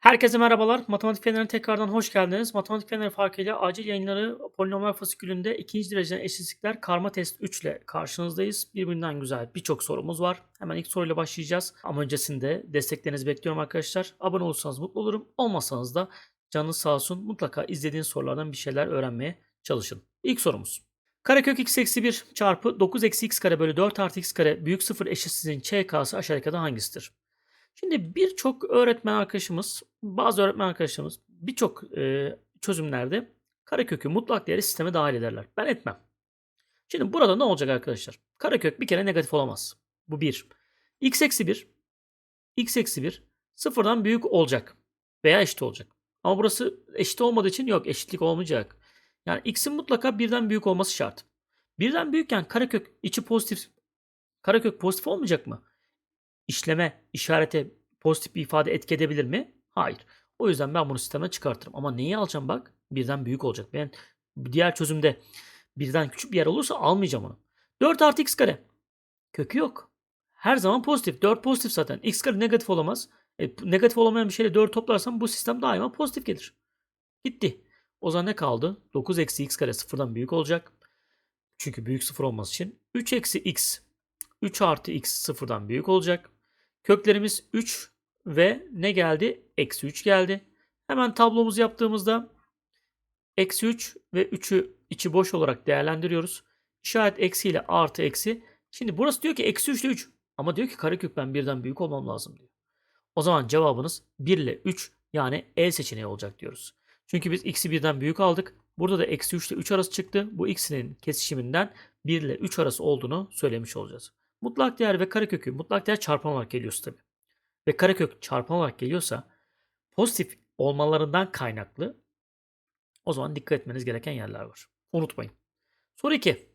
Herkese merhabalar. Matematik Feneri'ne tekrardan hoş geldiniz. Matematik Feneri farkıyla acil yayınları polinomlar fasikülünde ikinci dereceden eşitsizlikler karma test 3 ile karşınızdayız. Birbirinden güzel birçok sorumuz var. Hemen ilk soruyla başlayacağız. Ama öncesinde desteklerinizi bekliyorum arkadaşlar. Abone olursanız mutlu olurum. Olmazsanız da canınız sağ olsun. Mutlaka izlediğiniz sorulardan bir şeyler öğrenmeye çalışın. İlk sorumuz. Karekök x eksi 1 çarpı 9 eksi x kare bölü 4 artı x kare büyük 0 eşitsizliğin ÇK'sı aşağıdakilerden hangisidir? Şimdi birçok öğretmen arkadaşımız, bazı öğretmen arkadaşlarımız birçok e, çözümlerde karekökü mutlak değeri sisteme dahil ederler. Ben etmem. Şimdi burada ne olacak arkadaşlar? Karekök bir kere negatif olamaz. Bu bir. x eksi 1, x eksi 1 sıfırdan büyük olacak veya eşit olacak. Ama burası eşit olmadığı için yok eşitlik olmayacak. Yani x'in mutlaka birden büyük olması şart. Birden büyükken karekök içi pozitif karekök pozitif olmayacak mı? İşleme, işarete pozitif bir ifade etki edebilir mi? Hayır. O yüzden ben bunu sisteme çıkartırım. Ama neyi alacağım bak? Birden büyük olacak. Ben diğer çözümde birden küçük bir yer olursa almayacağım onu. 4 artı x kare. Kökü yok. Her zaman pozitif. 4 pozitif zaten. x kare negatif olamaz. E, negatif olamayan bir şeyle 4 toplarsam bu sistem daima pozitif gelir. Gitti. O zaman ne kaldı? 9 eksi x kare sıfırdan büyük olacak. Çünkü büyük sıfır olması için. 3 eksi x 3 artı x sıfırdan büyük olacak. Köklerimiz 3 ve ne geldi? Eksi 3 geldi. Hemen tablomuzu yaptığımızda eksi 3 ve 3'ü içi boş olarak değerlendiriyoruz. İşaret eksi ile artı eksi. Şimdi burası diyor ki eksi 3 ile 3. Ama diyor ki karekök ben birden büyük olmam lazım diyor. O zaman cevabınız 1 ile 3 yani E seçeneği olacak diyoruz. Çünkü biz x'i birden büyük aldık. Burada da eksi 3 ile 3 arası çıktı. Bu x'inin kesişiminden 1 ile 3 arası olduğunu söylemiş olacağız. Mutlak değer ve karekökü mutlak değer çarpan olarak geliyorsa tabii. Ve karekök çarpan olarak geliyorsa pozitif olmalarından kaynaklı o zaman dikkat etmeniz gereken yerler var. Unutmayın. Soru 2.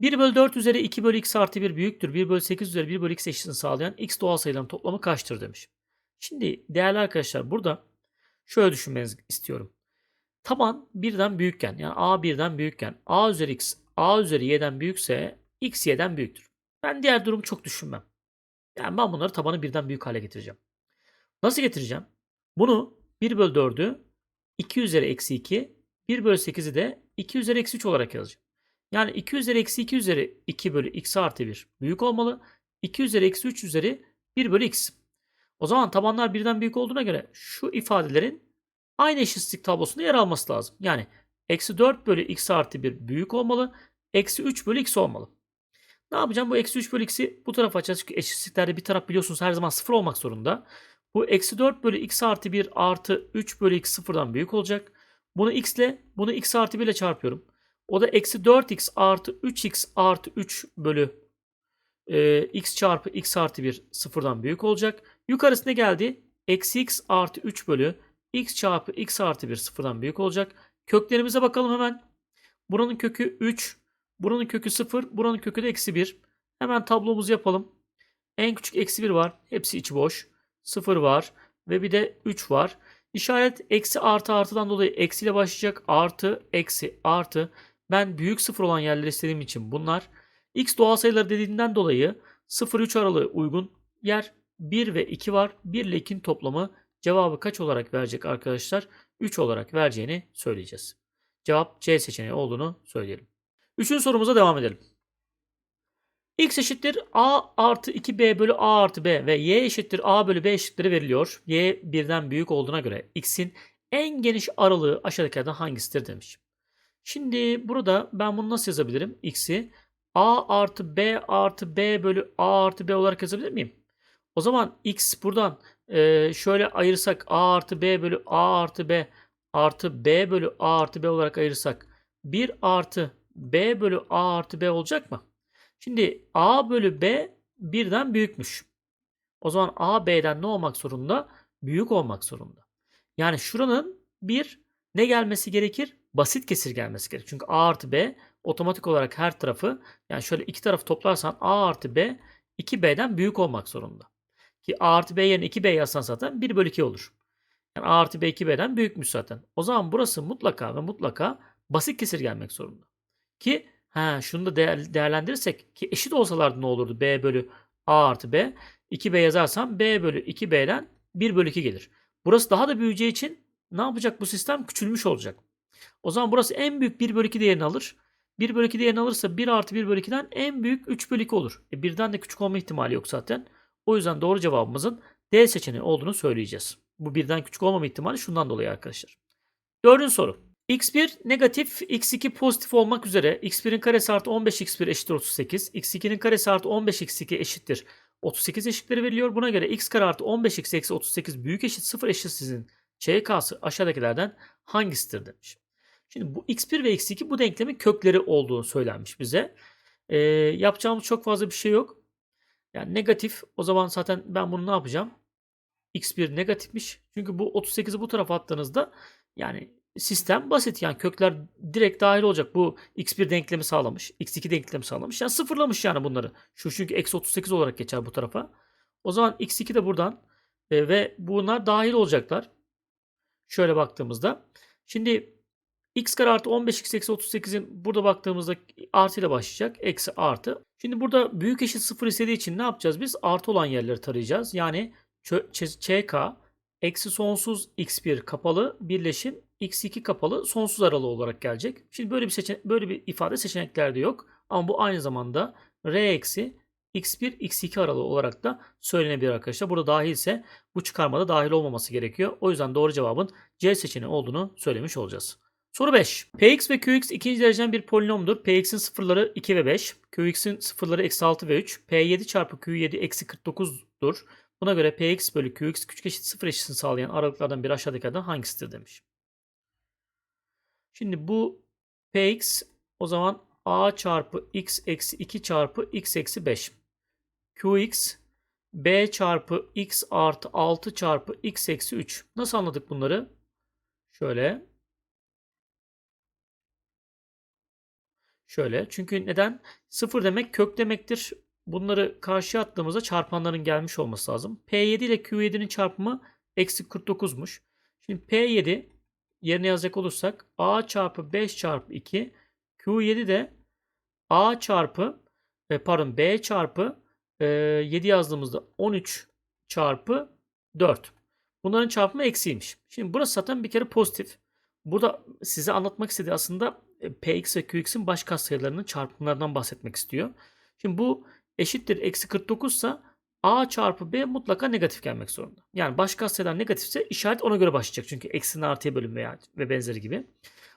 1 bölü 4 üzeri 2 bölü x artı 1 büyüktür. 1 bölü 8 üzeri 1 bölü x eşitini sağlayan x doğal sayıların toplamı kaçtır demiş. Şimdi değerli arkadaşlar burada şöyle düşünmenizi istiyorum. Taban birden büyükken yani a birden büyükken a üzeri x a üzeri y'den büyükse x y'den büyüktür. Ben diğer durumu çok düşünmem. Yani ben bunları tabanı birden büyük hale getireceğim. Nasıl getireceğim? Bunu 1 bölü 4'ü 2 üzeri eksi 2, 1 bölü 8'i de 2 üzeri eksi 3 olarak yazacağım. Yani 2 üzeri eksi 2 üzeri 2 bölü x artı 1 büyük olmalı. 2 üzeri eksi 3 üzeri 1 bölü x. O zaman tabanlar birden büyük olduğuna göre şu ifadelerin aynı eşitsizlik tablosunda yer alması lazım. Yani eksi 4 bölü x artı 1 büyük olmalı. Eksi 3 bölü x olmalı. Ne yapacağım? Bu eksi 3 bölü x'i bu tarafa açacağız. Çünkü eşitsizliklerde bir taraf biliyorsunuz her zaman sıfır olmak zorunda. Bu eksi 4 bölü x artı 1 artı 3 bölü x sıfırdan büyük olacak. Bunu x ile bunu x artı 1 ile çarpıyorum. O da eksi 4x artı 3x artı 3 bölü e, x çarpı x artı 1 sıfırdan büyük olacak. Yukarısı ne geldi? Eksi x artı 3 bölü x çarpı x artı 1 sıfırdan büyük olacak. Köklerimize bakalım hemen. Buranın kökü 3, Buranın kökü 0. Buranın kökü de eksi 1. Hemen tablomuzu yapalım. En küçük eksi 1 var. Hepsi içi boş. 0 var. Ve bir de 3 var. İşaret eksi artı artıdan dolayı eksiyle başlayacak. Artı, eksi, artı. Ben büyük sıfır olan yerleri istediğim için bunlar. X doğal sayıları dediğinden dolayı 0-3 aralığı uygun yer. 1 ve 2 var. 1 ile 2'nin toplamı cevabı kaç olarak verecek arkadaşlar? 3 olarak vereceğini söyleyeceğiz. Cevap C seçeneği olduğunu söyleyelim. Üçüncü sorumuza devam edelim. X eşittir A artı 2B bölü A artı B ve Y eşittir A bölü B eşitleri veriliyor. Y birden büyük olduğuna göre X'in en geniş aralığı aşağıdakilerden hangisidir demiş. Şimdi burada ben bunu nasıl yazabilirim? X'i A artı B artı B bölü A artı B olarak yazabilir miyim? O zaman X buradan e, şöyle ayırsak A artı B bölü A artı B artı B bölü A artı B olarak ayırsak 1 artı B bölü A artı B olacak mı? Şimdi A bölü B birden büyükmüş. O zaman A B'den ne olmak zorunda? Büyük olmak zorunda. Yani şuranın bir ne gelmesi gerekir? Basit kesir gelmesi gerekir. Çünkü A artı B otomatik olarak her tarafı yani şöyle iki tarafı toplarsan A artı B 2B'den büyük olmak zorunda. Ki A artı B yerine 2B yazsan zaten 1 bölü 2 olur. Yani A artı B 2B'den büyükmüş zaten. O zaman burası mutlaka ve mutlaka basit kesir gelmek zorunda. Ki ha, şunu da değer, değerlendirirsek ki eşit olsalardı ne olurdu? B bölü A artı B. 2B yazarsam B bölü 2B'den 1 bölü 2 gelir. Burası daha da büyüyeceği için ne yapacak bu sistem? Küçülmüş olacak. O zaman burası en büyük 1 bölü 2 değerini alır. 1 bölü 2 değerini alırsa 1 artı 1 bölü 2'den en büyük 3 bölü 2 olur. E birden de küçük olma ihtimali yok zaten. O yüzden doğru cevabımızın D seçeneği olduğunu söyleyeceğiz. Bu birden küçük olmama ihtimali şundan dolayı arkadaşlar. Dördüncü soru. X1 negatif, x2 pozitif olmak üzere x1'in karesi artı 15x1 eşittir 38, x2'nin karesi artı 15x2 eşittir 38 eşitleri veriliyor. Buna göre x kare artı 15x eksi 38 büyük eşit 0 eşitsizin ÇK'sı aşağıdakilerden hangisidir demiş. Şimdi bu x1 ve x2 bu denklemin kökleri olduğunu söylenmiş bize. Ee, yapacağımız çok fazla bir şey yok. Yani negatif o zaman zaten ben bunu ne yapacağım? x1 negatifmiş. Çünkü bu 38'i bu tarafa attığınızda yani sistem basit. Yani kökler direkt dahil olacak. Bu x1 denklemi sağlamış. x2 denklemi sağlamış. Yani sıfırlamış yani bunları. Şu çünkü eksi 38 olarak geçer bu tarafa. O zaman x2 de buradan e, ve bunlar dahil olacaklar. Şöyle baktığımızda. Şimdi x kare artı 15x eksi 38'in burada baktığımızda artı ile başlayacak. Eksi artı. Şimdi burada büyük eşit sıfır istediği için ne yapacağız biz? Artı olan yerleri tarayacağız. Yani ÇK eksi sonsuz x1 kapalı birleşim x2 kapalı sonsuz aralığı olarak gelecek. Şimdi böyle bir seçenek, böyle bir ifade seçeneklerde yok. Ama bu aynı zamanda r eksi x1 x2 aralığı olarak da söylenebilir arkadaşlar. Burada dahilse bu çıkarmada dahil olmaması gerekiyor. O yüzden doğru cevabın C seçeneği olduğunu söylemiş olacağız. Soru 5. Px ve Qx ikinci dereceden bir polinomdur. Px'in sıfırları 2 ve 5. Qx'in sıfırları eksi 6 ve 3. P7 çarpı Q7 eksi 49'dur. Buna göre Px bölü Qx küçük eşit sıfır eşitini sağlayan aralıklardan bir aşağıdakilerden hangisidir demiş. Şimdi bu Px o zaman a çarpı x eksi 2 çarpı x eksi 5. Qx b çarpı x artı 6 çarpı x eksi 3. Nasıl anladık bunları? Şöyle. Şöyle. Çünkü neden? Sıfır demek kök demektir. Bunları karşıya attığımızda çarpanların gelmiş olması lazım. P7 ile Q7'nin çarpımı eksi 49'muş. Şimdi P7 yerine yazacak olursak A çarpı 5 çarpı 2 Q7 de A çarpı e, pardon B çarpı e, 7 yazdığımızda 13 çarpı 4. Bunların çarpımı eksiymiş. Şimdi burası zaten bir kere pozitif. Burada size anlatmak istediği aslında e, Px ve Qx'in baş katsayılarının çarpımlarından bahsetmek istiyor. Şimdi bu eşittir eksi 49 ise A çarpı B mutlaka negatif gelmek zorunda. Yani baş katsayılar negatifse işaret ona göre başlayacak. Çünkü eksinin artıya bölüm veya ve benzeri gibi.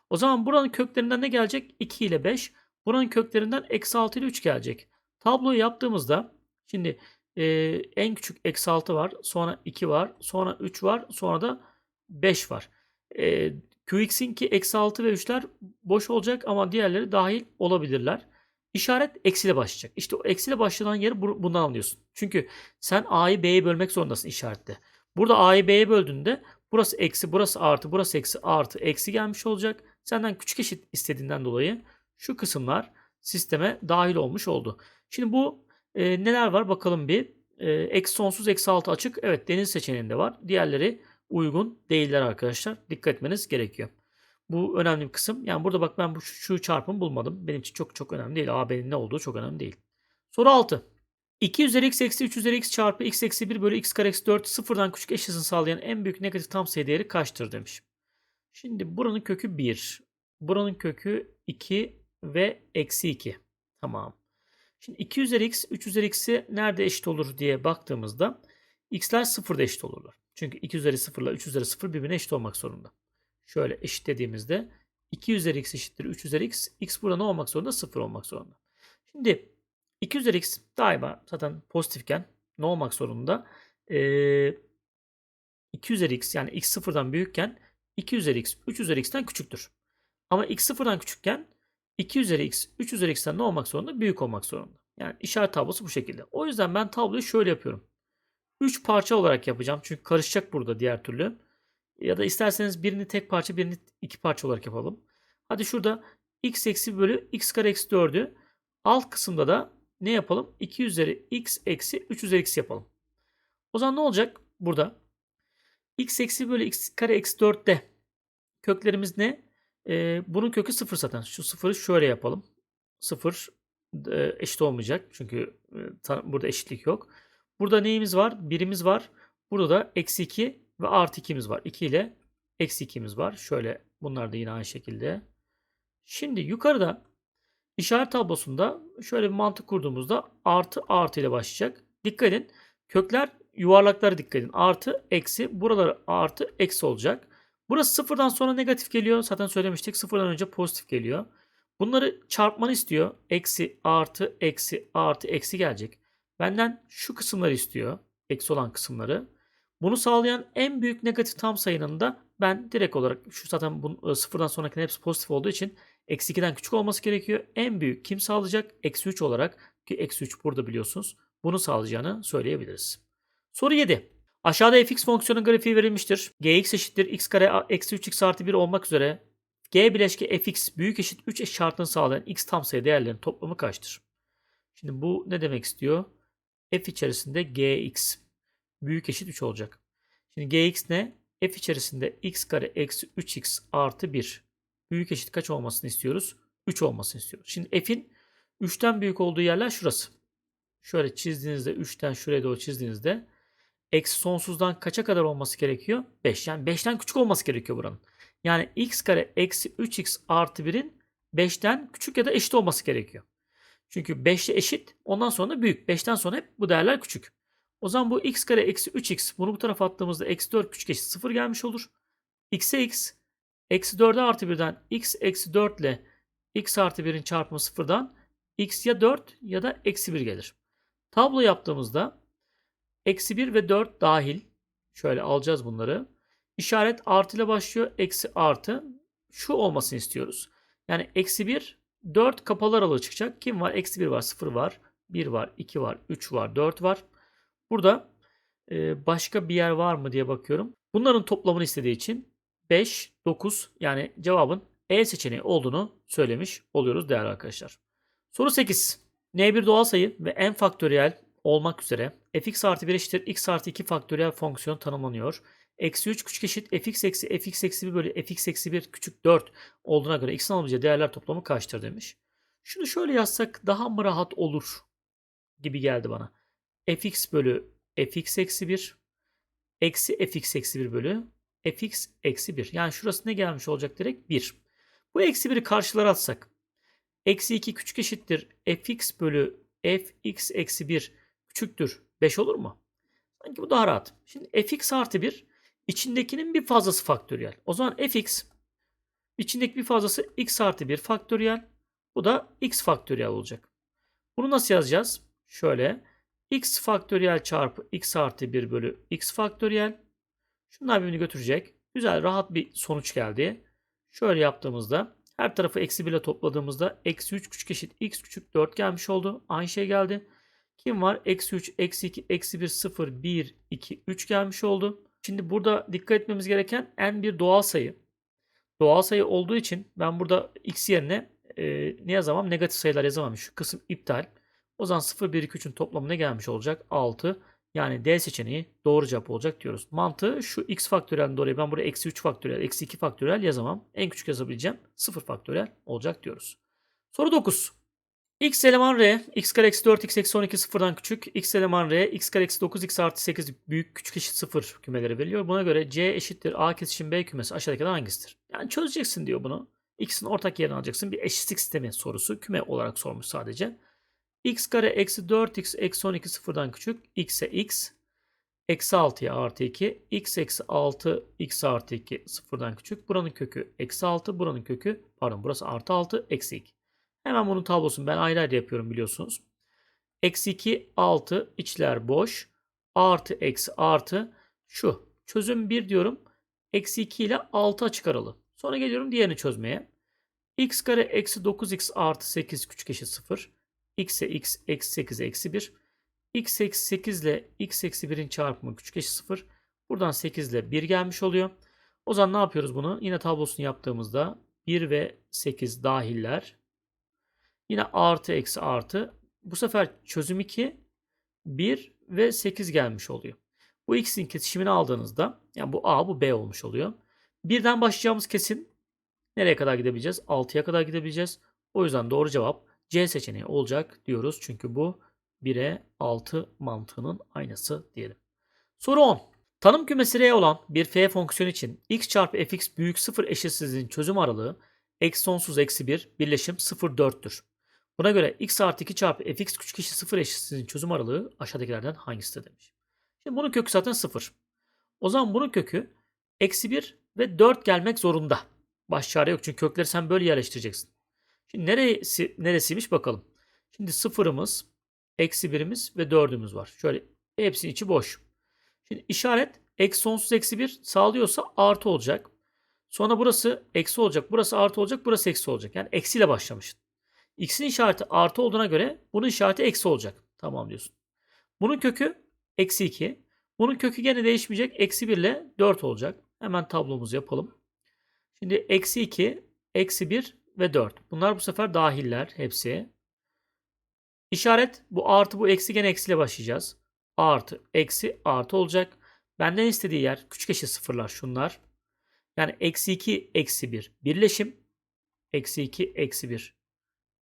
O zaman buranın köklerinden ne gelecek? 2 ile 5. Buranın köklerinden eksi 6 ile 3 gelecek. Tabloyu yaptığımızda şimdi e, en küçük eksi 6 var. Sonra 2 var. Sonra 3 var. Sonra da 5 var. E, QX'inki eksi 6 ve 3'ler boş olacak ama diğerleri dahil olabilirler. İşaret eksiyle başlayacak. İşte o eksiyle başlayan yeri bundan anlıyorsun. Çünkü sen A'yı B'ye bölmek zorundasın işarette. Burada A'yı B'ye böldüğünde burası eksi, burası artı, burası eksi, artı, eksi gelmiş olacak. Senden küçük eşit istediğinden dolayı şu kısımlar sisteme dahil olmuş oldu. Şimdi bu e, neler var bakalım bir. E, eksi sonsuz eksi altı açık. Evet deniz seçeneğinde var. Diğerleri uygun değiller arkadaşlar. Dikkat etmeniz gerekiyor. Bu önemli bir kısım. Yani burada bak ben bu şu çarpımı bulmadım. Benim için çok çok önemli değil. AB'nin ne olduğu çok önemli değil. Soru 6. 2 üzeri x eksi 3 üzeri x çarpı x eksi 1 bölü x kare eksi 4 sıfırdan küçük eşitini sağlayan en büyük negatif tam sayı değeri kaçtır demiş. Şimdi buranın kökü 1. Buranın kökü 2 ve eksi 2. Tamam. Şimdi 2 üzeri x, 3 üzeri x'i nerede eşit olur diye baktığımızda x'ler sıfırda eşit olurlar. Çünkü 2 üzeri 0 ile 3 üzeri 0 birbirine eşit olmak zorunda. Şöyle eşitlediğimizde 2 üzeri x eşittir 3 üzeri x. x burada ne olmak zorunda? 0 olmak zorunda. Şimdi 2 üzeri x daima zaten pozitifken ne olmak zorunda? Ee, 2 üzeri x yani x sıfırdan büyükken 2 üzeri x 3 üzeri x'ten küçüktür. Ama x sıfırdan küçükken 2 üzeri x 3 üzeri x'ten ne olmak zorunda? Büyük olmak zorunda. Yani işaret tablosu bu şekilde. O yüzden ben tabloyu şöyle yapıyorum. 3 parça olarak yapacağım. Çünkü karışacak burada diğer türlü. Ya da isterseniz birini tek parça birini iki parça olarak yapalım. Hadi şurada x eksi bölü x kare eksi 4'ü alt kısımda da ne yapalım? 2 üzeri x eksi 3 üzeri x yapalım. O zaman ne olacak burada? x eksi bölü x kare eksi 4'te köklerimiz ne? Ee, bunun kökü 0 zaten. Şu sıfırı şöyle yapalım. 0 e, eşit olmayacak. Çünkü e, burada eşitlik yok. Burada neyimiz var? Birimiz var. Burada da eksi 2 ve artı 2'miz var. 2 ile eksi 2'miz var. Şöyle bunlar da yine aynı şekilde. Şimdi yukarıda işaret tablosunda şöyle bir mantık kurduğumuzda artı artı ile başlayacak. Dikkat edin. Kökler yuvarlaklara dikkat edin. Artı eksi buraları artı eksi olacak. Burası sıfırdan sonra negatif geliyor. Zaten söylemiştik. Sıfırdan önce pozitif geliyor. Bunları çarpmanı istiyor. Eksi artı eksi artı eksi gelecek. Benden şu kısımları istiyor. Eksi olan kısımları. Bunu sağlayan en büyük negatif tam sayının da ben direkt olarak şu zaten bu, sıfırdan sonraki hepsi pozitif olduğu için eksi 2'den küçük olması gerekiyor. En büyük kim sağlayacak? Eksi 3 olarak ki eksi 3 burada biliyorsunuz. Bunu sağlayacağını söyleyebiliriz. Soru 7. Aşağıda fx fonksiyonun grafiği verilmiştir. gx eşittir x kare eksi 3x artı 1 olmak üzere g bileşke fx büyük eşit 3 eşit şartını sağlayan x tam sayı değerlerinin toplamı kaçtır? Şimdi bu ne demek istiyor? f içerisinde gx büyük eşit 3 olacak. Şimdi gx ne? f içerisinde x kare eksi 3x artı 1 büyük eşit kaç olmasını istiyoruz? 3 olmasını istiyoruz. Şimdi f'in 3'ten büyük olduğu yerler şurası. Şöyle çizdiğinizde 3'ten şuraya doğru çizdiğinizde eksi sonsuzdan kaça kadar olması gerekiyor? 5. Yani 5'ten küçük olması gerekiyor buranın. Yani x kare eksi 3x artı 1'in 5'ten küçük ya da eşit olması gerekiyor. Çünkü 5 ile eşit ondan sonra büyük. 5'ten sonra hep bu değerler küçük. O zaman bu x kare eksi 3x bunu bu tarafa attığımızda eksi 4 küçük eşit 0 gelmiş olur. x'e x eksi 4'e artı 1'den x eksi 4 ile x artı 1'in çarpımı 0'dan x ya 4 ya da eksi 1 gelir. Tablo yaptığımızda eksi 1 ve 4 dahil şöyle alacağız bunları. İşaret artı ile başlıyor. Eksi artı. Şu olmasını istiyoruz. Yani eksi 1 4 kapalı aralığı çıkacak. Kim var? Eksi 1 var. 0 var. 1 var. 2 var. 3 var. 4 var. Burada e, başka bir yer var mı diye bakıyorum. Bunların toplamını istediği için 5, 9 yani cevabın E seçeneği olduğunu söylemiş oluyoruz değerli arkadaşlar. Soru 8. N1 doğal sayı ve n faktöriyel olmak üzere fx artı 1 eşittir x artı 2 faktöriyel fonksiyon tanımlanıyor. Eksi 3 küçük eşit fx eksi fx eksi 1 bölü fx eksi 1 küçük 4 olduğuna göre x'in alabileceği değerler toplamı kaçtır demiş. Şunu şöyle yazsak daha mı rahat olur gibi geldi bana. Fx bölü fx eksi 1 eksi fx eksi 1 bölü fx eksi 1. Yani şurası ne gelmiş olacak direkt? 1. Bu eksi 1'i karşılara atsak. Eksi 2 küçük eşittir fx bölü fx eksi 1 küçüktür 5 olur mu? Sanki bu daha rahat. Şimdi fx artı 1 içindekinin bir fazlası faktöriyel. O zaman fx içindeki bir fazlası x artı 1 faktöriyel. Bu da x faktöriyel olacak. Bunu nasıl yazacağız? Şöyle x faktöriyel çarpı x artı 1 bölü x faktöriyel. Şunlar birbirini götürecek. Güzel rahat bir sonuç geldi. Şöyle yaptığımızda her tarafı eksi 1 ile topladığımızda eksi 3 küçük eşit x küçük 4 gelmiş oldu. Aynı şey geldi. Kim var? Eksi 3, eksi 2, eksi 1, 0, 1, 2, 3 gelmiş oldu. Şimdi burada dikkat etmemiz gereken n bir doğal sayı. Doğal sayı olduğu için ben burada x yerine e, ne yazamam? Negatif sayılar yazamam. Şu kısım iptal. O zaman 0, 1, 2, 3'ün toplamı ne gelmiş olacak? 6. Yani D seçeneği doğru cevap olacak diyoruz. Mantığı şu x faktöriyelden dolayı ben buraya eksi 3 faktöriyel, eksi 2 faktöriyel yazamam. En küçük yazabileceğim 0 faktöriyel olacak diyoruz. Soru 9. x eleman r, x kare eksi 4, x eksi 12 sıfırdan küçük, x eleman r, x kare eksi 9, x artı 8 büyük küçük eşit 0 kümeleri veriliyor. Buna göre c eşittir a kesişim b kümesi aşağıdakilerden hangisidir? Yani çözeceksin diyor bunu. x'in ortak yerini alacaksın. Bir eşitlik sistemi sorusu küme olarak sormuş sadece. X kare eksi 4x eksi 12 sıfırdan küçük, x'e x, eksi 6'ya artı 2, x eksi 6, x artı 2 sıfırdan küçük. Buranın kökü eksi 6, buranın kökü pardon burası artı 6, eksi 2. Hemen bunun tablosunu ben ayrı ayrı yapıyorum biliyorsunuz. Eksi 2, 6, içler boş. Artı, eksi, artı. Şu. Çözüm 1 diyorum. Eksi 2 ile 6 açık aralı. Sonra geliyorum diğerini çözmeye. x kare eksi 9x artı 8 küçük eşit 0. x'e x eksi 8 eksi 1. x eksi 8 ile x eksi 1'in çarpımı küçük eşit 0. Buradan 8 ile 1 gelmiş oluyor. O zaman ne yapıyoruz bunu? Yine tablosunu yaptığımızda 1 ve 8 dahiller. Yine artı eksi artı. Bu sefer çözüm 2 1 ve 8 gelmiş oluyor. Bu x'in kesişimini aldığınızda yani bu a bu b olmuş oluyor. Birden başlayacağımız kesim nereye kadar gidebileceğiz? 6'ya kadar gidebileceğiz. O yüzden doğru cevap C seçeneği olacak diyoruz. Çünkü bu 1'e 6 mantığının aynısı diyelim. Soru 10. Tanım kümesi R olan bir f fonksiyonu için x çarpı fx büyük 0 eşitsizliğinin çözüm aralığı eksi sonsuz eksi 1 birleşim 0 4'tür. Buna göre x artı 2 çarpı fx küçük eşit 0 eşitsizliğinin çözüm aralığı aşağıdakilerden hangisidir demiş. Şimdi bunun kökü zaten 0. O zaman bunun kökü eksi 1 ve 4 gelmek zorunda. Baş çare yok çünkü kökleri sen böyle yerleştireceksin. Şimdi neresi, neresiymiş bakalım. Şimdi sıfırımız, eksi birimiz ve dördümüz var. Şöyle hepsinin içi boş. Şimdi işaret eksi sonsuz eksi 1 sağlıyorsa artı olacak. Sonra burası eksi olacak. Burası artı olacak. Burası eksi olacak. Yani eksiyle başlamıştın. X'in işareti artı olduğuna göre bunun işareti eksi olacak. Tamam diyorsun. Bunun kökü eksi 2. Bunun kökü gene değişmeyecek. Eksi 1 ile 4 olacak. Hemen tablomuzu yapalım. Şimdi eksi 2, eksi 1 ve 4. Bunlar bu sefer dahiller hepsi. İşaret bu artı bu eksi gene eksiyle başlayacağız. Artı, eksi, artı olacak. Benden istediği yer küçük eşit sıfırlar şunlar. Yani eksi 2, eksi 1 birleşim. Eksi 2, eksi 1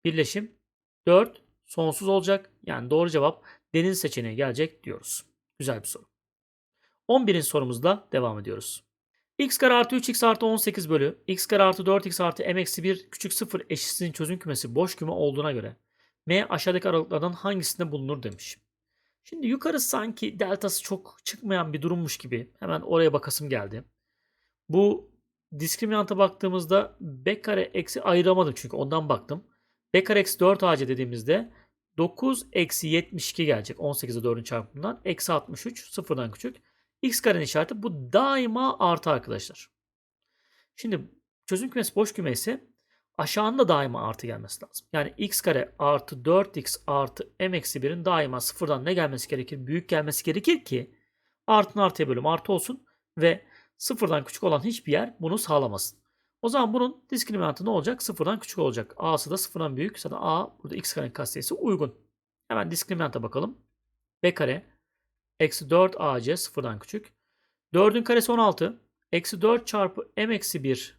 birleşim. 4 sonsuz olacak. Yani doğru cevap deniz seçeneği gelecek diyoruz. Güzel bir soru. 11. sorumuzla devam ediyoruz. X kare artı 3x artı 18 bölü x kare artı 4x artı m eksi 1 küçük 0 eşitsizliğin çözüm kümesi boş küme olduğuna göre m aşağıdaki aralıklardan hangisinde bulunur demiş. Şimdi yukarı sanki deltası çok çıkmayan bir durummuş gibi hemen oraya bakasım geldi. Bu diskriminanta baktığımızda b kare eksi ayıramadım çünkü ondan baktım. b kare eksi 4 ac dediğimizde 9 eksi 72 gelecek 18'e 4'ün çarpımından. Eksi 63 sıfırdan küçük. X karenin işareti bu daima artı arkadaşlar. Şimdi çözüm kümesi boş küme ise aşağında daima artı gelmesi lazım. Yani x kare artı 4x artı m eksi 1'in daima sıfırdan ne gelmesi gerekir? Büyük gelmesi gerekir ki artın artıya bölüm artı olsun ve sıfırdan küçük olan hiçbir yer bunu sağlamasın. O zaman bunun diskriminantı ne olacak? Sıfırdan küçük olacak. A'sı da sıfırdan büyük. Zaten A burada x karenin katsayısı uygun. Hemen diskriminanta bakalım. B kare eksi 4 AC sıfırdan küçük. 4'ün karesi 16. Eksi 4 çarpı m eksi 1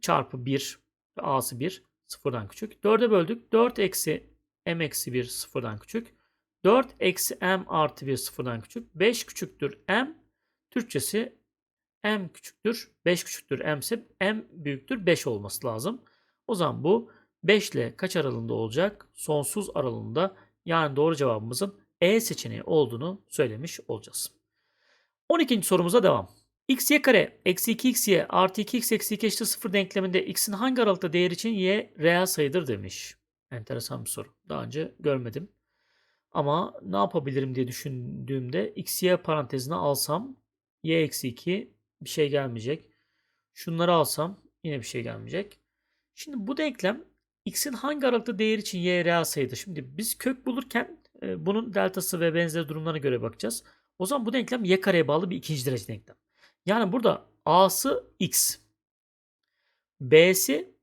çarpı 1 ve a'sı 1 sıfırdan küçük. 4'e böldük. 4 eksi m eksi 1 sıfırdan küçük. 4 eksi m artı 1 sıfırdan küçük. 5 küçüktür m. Türkçesi m küçüktür. 5 küçüktür m ise m büyüktür 5 olması lazım. O zaman bu 5 ile kaç aralığında olacak? Sonsuz aralığında. Yani doğru cevabımızın E seçeneği olduğunu söylemiş olacağız. 12. sorumuza devam. x y kare eksi 2xy artı 2x eksi 2 eşittir 0 denkleminde x'in hangi aralıkta değer için y reel sayıdır demiş. Enteresan bir soru. Daha önce görmedim. Ama ne yapabilirim diye düşündüğümde x y parantezine alsam y eksi 2 bir şey gelmeyecek. Şunları alsam yine bir şey gelmeyecek. Şimdi bu denklem x'in hangi aralıkta değer için y reel sayıdır? Şimdi biz kök bulurken e, bunun deltası ve benzeri durumlarına göre bakacağız. O zaman bu denklem y kareye bağlı bir ikinci derece denklem. Yani burada a'sı x. b'si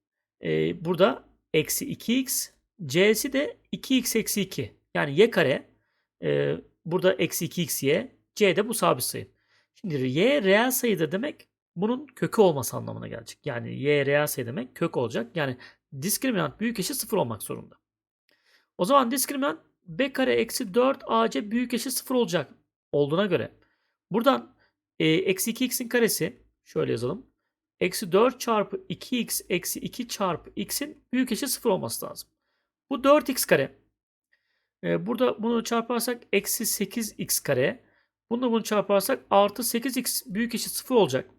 e, burada eksi 2x. c'si de 2x eksi 2. Yani y kare e, burada eksi 2xy. c de bu sabit sayı. Şimdi y reel sayıda demek bunun kökü olması anlamına gelecek. Yani y reel sayı demek kök olacak. Yani diskriminant büyük eşit 0 olmak zorunda. O zaman diskriminant b kare eksi 4 ac büyük eşit 0 olacak olduğuna göre buradan e, eksi 2x'in karesi şöyle yazalım. Eksi 4 çarpı 2x eksi 2 çarpı x'in büyük eşit 0 olması lazım. Bu 4x kare. E, burada bunu çarparsak eksi 8x kare. Bunu bunu çarparsak artı 8x büyük eşit 0 olacak.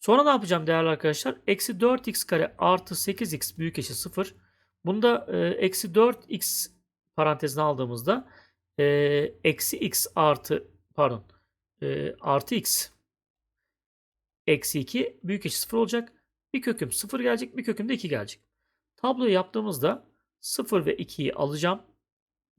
Sonra ne yapacağım değerli arkadaşlar? Eksi 4x kare artı 8x büyük eşit 0. Bunda e, eksi 4x parantezine aldığımızda e, eksi x artı pardon e, artı x eksi 2 büyük eşit 0 olacak. Bir köküm 0 gelecek bir köküm de 2 gelecek. Tabloyu yaptığımızda 0 ve 2'yi alacağım.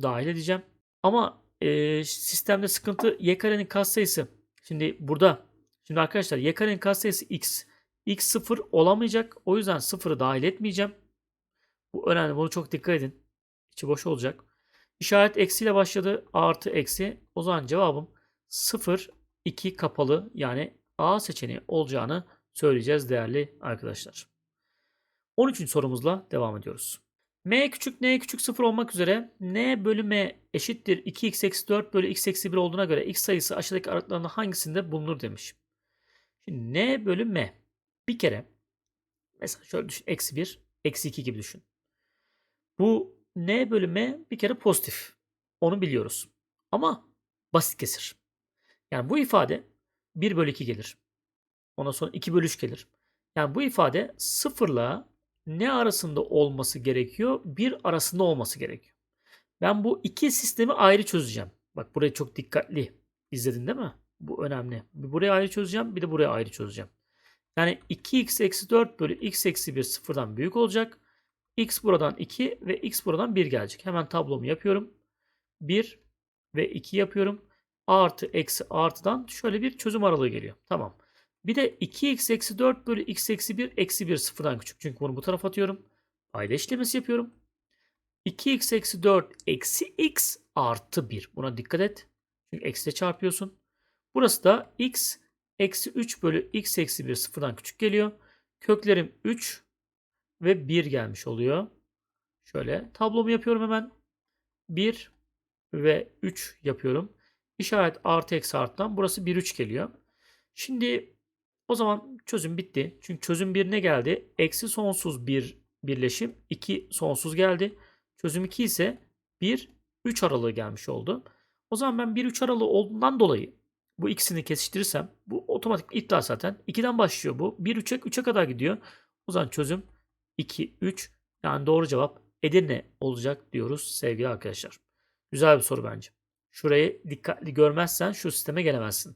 Dahil edeceğim. Ama e, sistemde sıkıntı y karenin katsayısı. Şimdi burada şimdi arkadaşlar y karenin katsayısı x. x 0 olamayacak. O yüzden 0'ı dahil etmeyeceğim. Bu önemli. Bunu çok dikkat edin. İçi boş olacak. İşaret eksiyle başladı. Artı eksi. O zaman cevabım 0, 2 kapalı yani A seçeneği olacağını söyleyeceğiz değerli arkadaşlar. 13. sorumuzla devam ediyoruz. m küçük n küçük 0 olmak üzere n bölü m eşittir 2x eksi 4 bölü x eksi 1 olduğuna göre x sayısı aşağıdaki aralıklarından hangisinde bulunur demiş. Şimdi n bölü m bir kere mesela şöyle düşün eksi 1 eksi 2 gibi düşün. Bu n bölü m bir kere pozitif. Onu biliyoruz. Ama basit kesir. Yani bu ifade 1 bölü 2 gelir. Ondan sonra 2 bölü 3 gelir. Yani bu ifade sıfırla ne arasında olması gerekiyor? 1 arasında olması gerekiyor. Ben bu iki sistemi ayrı çözeceğim. Bak burayı çok dikkatli izledin değil mi? Bu önemli. Bir buraya ayrı çözeceğim bir de buraya ayrı çözeceğim. Yani 2x eksi 4 bölü x eksi 1 sıfırdan büyük olacak. X buradan 2 ve x buradan 1 gelecek. Hemen tablomu yapıyorum. 1 ve 2 yapıyorum. Artı eksi artıdan şöyle bir çözüm aralığı geliyor. Tamam. Bir de 2x eksi 4 bölü x eksi 1 eksi 1 sıfırdan küçük. Çünkü bunu bu tarafa atıyorum. Payda işlemesi yapıyorum. 2x eksi 4 eksi x artı 1. Buna dikkat et. Çünkü eksi çarpıyorsun. Burası da x eksi 3 bölü x eksi 1 sıfırdan küçük geliyor. Köklerim 3 ve 1 gelmiş oluyor. Şöyle tablomu yapıyorum hemen. 1 ve 3 yapıyorum. İşaret artı eksi arttan burası 1 3 geliyor. Şimdi o zaman çözüm bitti. Çünkü çözüm 1 ne geldi? Eksi sonsuz bir birleşim. 2 sonsuz geldi. Çözüm 2 ise 1 3 aralığı gelmiş oldu. O zaman ben 1 3 aralığı olduğundan dolayı bu ikisini kesiştirirsem bu otomatik iddia zaten. 2'den başlıyor bu. 1 3'e 3'e kadar gidiyor. O zaman çözüm 2 3 yani doğru cevap Edirne olacak diyoruz sevgili arkadaşlar. Güzel bir soru bence. Şurayı dikkatli görmezsen şu sisteme gelemezsin.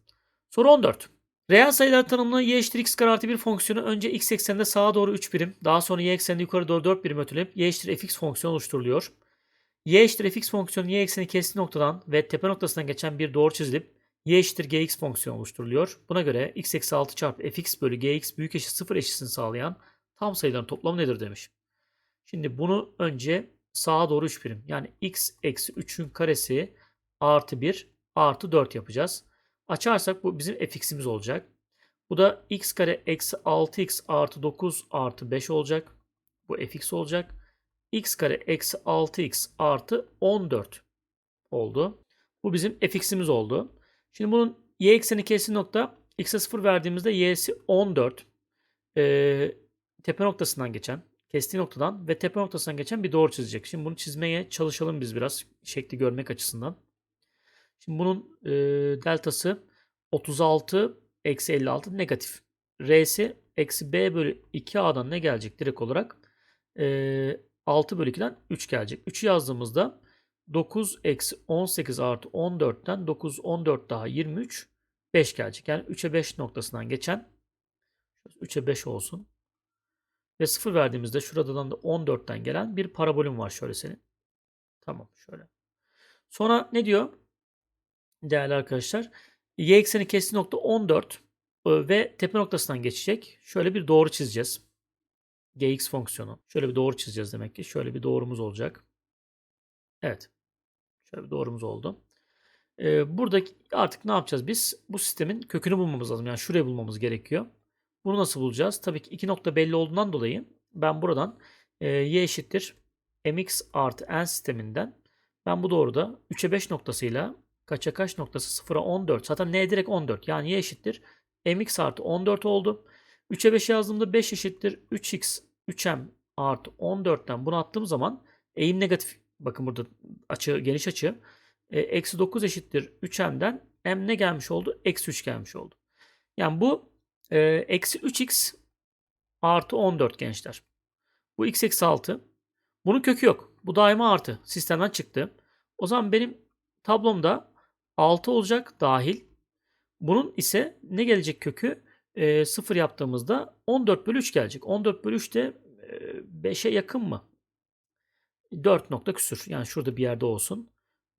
Soru 14. Reel sayılar tanımlı y eşittir x kare artı bir fonksiyonu önce x ekseninde sağa doğru 3 birim, daha sonra y ekseninde yukarı doğru 4 birim ötülenip y eşittir fx fonksiyonu oluşturuluyor. y eşittir fx fonksiyonu y ekseni kestiği noktadan ve tepe noktasından geçen bir doğru çizilip y eşittir gx fonksiyonu oluşturuluyor. Buna göre x eksi 6 çarpı fx bölü gx büyük eşit 0 eşitini sağlayan tam sayıların toplamı nedir demiş. Şimdi bunu önce sağa doğru 3 birim yani x eksi 3'ün karesi artı 1 artı 4 yapacağız. Açarsak bu bizim fx'imiz olacak. Bu da x kare eksi 6x artı 9 artı 5 olacak. Bu fx olacak. x kare eksi 6x artı 14 oldu. Bu bizim fx'imiz oldu. Şimdi bunun y ekseni kesin nokta x'e 0 verdiğimizde y'si 14. Ee, tepe noktasından geçen, kestiği noktadan ve tepe noktasından geçen bir doğru çizecek. Şimdi bunu çizmeye çalışalım biz biraz şekli görmek açısından. Şimdi bunun e, deltası 36 eksi 56 negatif. R'si eksi B bölü 2A'dan ne gelecek direkt olarak? E, 6 bölü 2'den 3 gelecek. 3'ü yazdığımızda 9 eksi 18 artı 14'ten 9 14 daha 23 5 gelecek. Yani 3'e 5 noktasından geçen 3'e 5 olsun. Ve 0 verdiğimizde şuradan da 14'ten gelen bir parabolüm var şöyle senin. Tamam şöyle. Sonra ne diyor? Değerli arkadaşlar. Y ekseni kestiği nokta 14 ve tepe noktasından geçecek. Şöyle bir doğru çizeceğiz. Gx fonksiyonu. Şöyle bir doğru çizeceğiz demek ki. Şöyle bir doğrumuz olacak. Evet. Şöyle bir doğrumuz oldu. Ee, burada artık ne yapacağız biz? Bu sistemin kökünü bulmamız lazım. Yani şurayı bulmamız gerekiyor. Bunu nasıl bulacağız? Tabii ki iki nokta belli olduğundan dolayı ben buradan e, y eşittir mx artı n sisteminden ben bu doğruda 3'e 5 noktasıyla kaça kaç noktası 0'a 14. Zaten n direkt 14. Yani y eşittir mx artı 14 oldu. 3'e 5 yazdığımda 5 eşittir 3x 3m artı 14'ten bunu attığım zaman eğim negatif. Bakın burada açı geniş açı. E, eksi 9 eşittir 3m'den m ne gelmiş oldu? Eksi 3 gelmiş oldu. Yani bu eksi 3x artı 14 gençler. Bu x eksi 6. Bunun kökü yok. Bu daima artı. Sistemden çıktı. O zaman benim tablomda 6 olacak dahil. Bunun ise ne gelecek kökü? E, 0 yaptığımızda 14 bölü 3 gelecek. 14 bölü 3 de e, 5'e yakın mı? 4 nokta küsür. Yani şurada bir yerde olsun.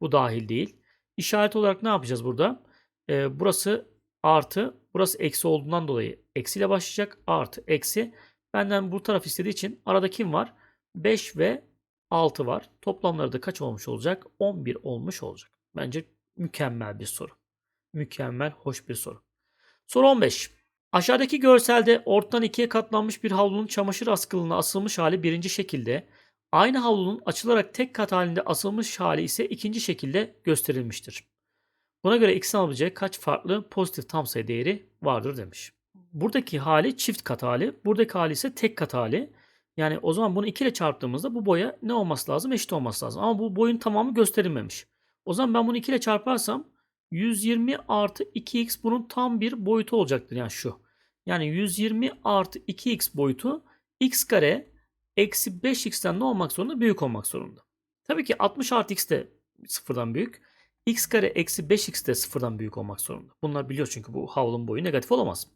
Bu dahil değil. İşaret olarak ne yapacağız burada? E, burası artı. Burası eksi olduğundan dolayı eksiyle başlayacak. Artı eksi. Benden bu taraf istediği için arada kim var? 5 ve 6 var. Toplamları da kaç olmuş olacak? 11 olmuş olacak. Bence Mükemmel bir soru. Mükemmel, hoş bir soru. Soru 15. Aşağıdaki görselde ortadan ikiye katlanmış bir havlunun çamaşır askılığına asılmış hali birinci şekilde, Aynı havlunun açılarak tek kat halinde asılmış hali ise ikinci şekilde gösterilmiştir. Buna göre x'in alabileceği kaç farklı pozitif tam sayı değeri vardır demiş. Buradaki hali çift kat hali, buradaki hali ise tek kat hali. Yani o zaman bunu 2 ile çarptığımızda bu boya ne olması lazım? Eşit olması lazım. Ama bu boyun tamamı gösterilmemiş. O zaman ben bunu 2 ile çarparsam 120 artı 2x bunun tam bir boyutu olacaktır. Yani şu. Yani 120 artı 2x boyutu x kare eksi 5x'ten ne olmak zorunda? Büyük olmak zorunda. Tabii ki 60 artı x de sıfırdan büyük. X kare eksi 5x de sıfırdan büyük olmak zorunda. Bunlar biliyor çünkü bu havlun boyu negatif olamaz.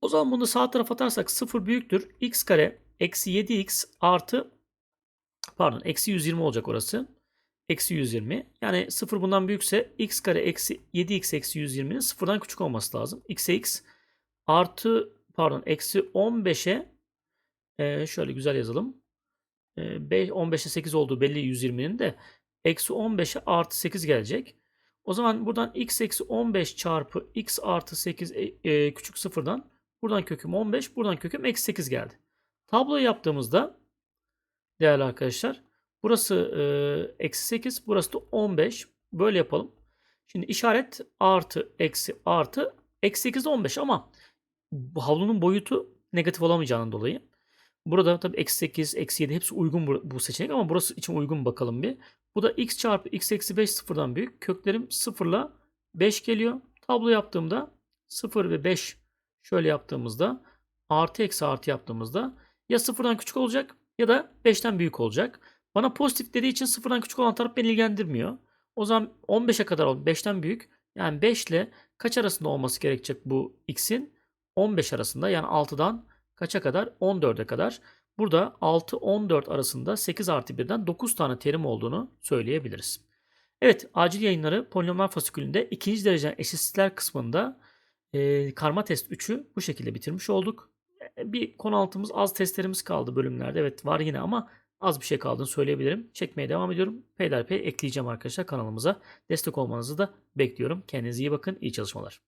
O zaman bunu sağ tarafa atarsak 0 büyüktür. x kare eksi 7x artı pardon eksi 120 olacak orası. Eksi 120. Yani 0 bundan büyükse x kare eksi 7x eksi 120'nin sıfırdan küçük olması lazım. x'e x artı pardon eksi 15'e e, şöyle güzel yazalım. E, 15'e 8 olduğu belli 120'nin de eksi 15'e artı 8 gelecek. O zaman buradan x eksi 15 çarpı x artı 8 e, e, küçük sıfırdan buradan köküm 15 buradan köküm eksi 8 geldi. Tabloyu yaptığımızda değerli arkadaşlar burası e, eksi 8 burası da 15 böyle yapalım. Şimdi işaret artı eksi artı eksi 8 de 15 ama havlunun boyutu negatif olamayacağından dolayı Burada tabii eksi 8, eksi 7 hepsi uygun bu, bu seçenek ama burası için uygun bakalım bir. Bu da x çarpı x eksi 5 sıfırdan büyük. Köklerim 0 ile 5 geliyor. Tablo yaptığımda 0 ve 5 şöyle yaptığımızda artı eksi artı yaptığımızda ya sıfırdan küçük olacak ya da 5'ten büyük olacak. Bana pozitif dediği için sıfırdan küçük olan taraf beni ilgilendirmiyor. O zaman 15'e kadar 5'ten büyük. Yani 5 ile kaç arasında olması gerekecek bu x'in? 15 arasında yani 6'dan kaça kadar? 14'e kadar. Burada 6-14 arasında 8 artı 1'den 9 tane terim olduğunu söyleyebiliriz. Evet acil yayınları polinomlar fasikülünde ikinci derece eşitsizlikler kısmında e, karma test 3'ü bu şekilde bitirmiş olduk. E, bir konu altımız az testlerimiz kaldı bölümlerde. Evet var yine ama az bir şey kaldığını söyleyebilirim. Çekmeye devam ediyorum. Peyderpey ekleyeceğim arkadaşlar kanalımıza. Destek olmanızı da bekliyorum. Kendinize iyi bakın. İyi çalışmalar.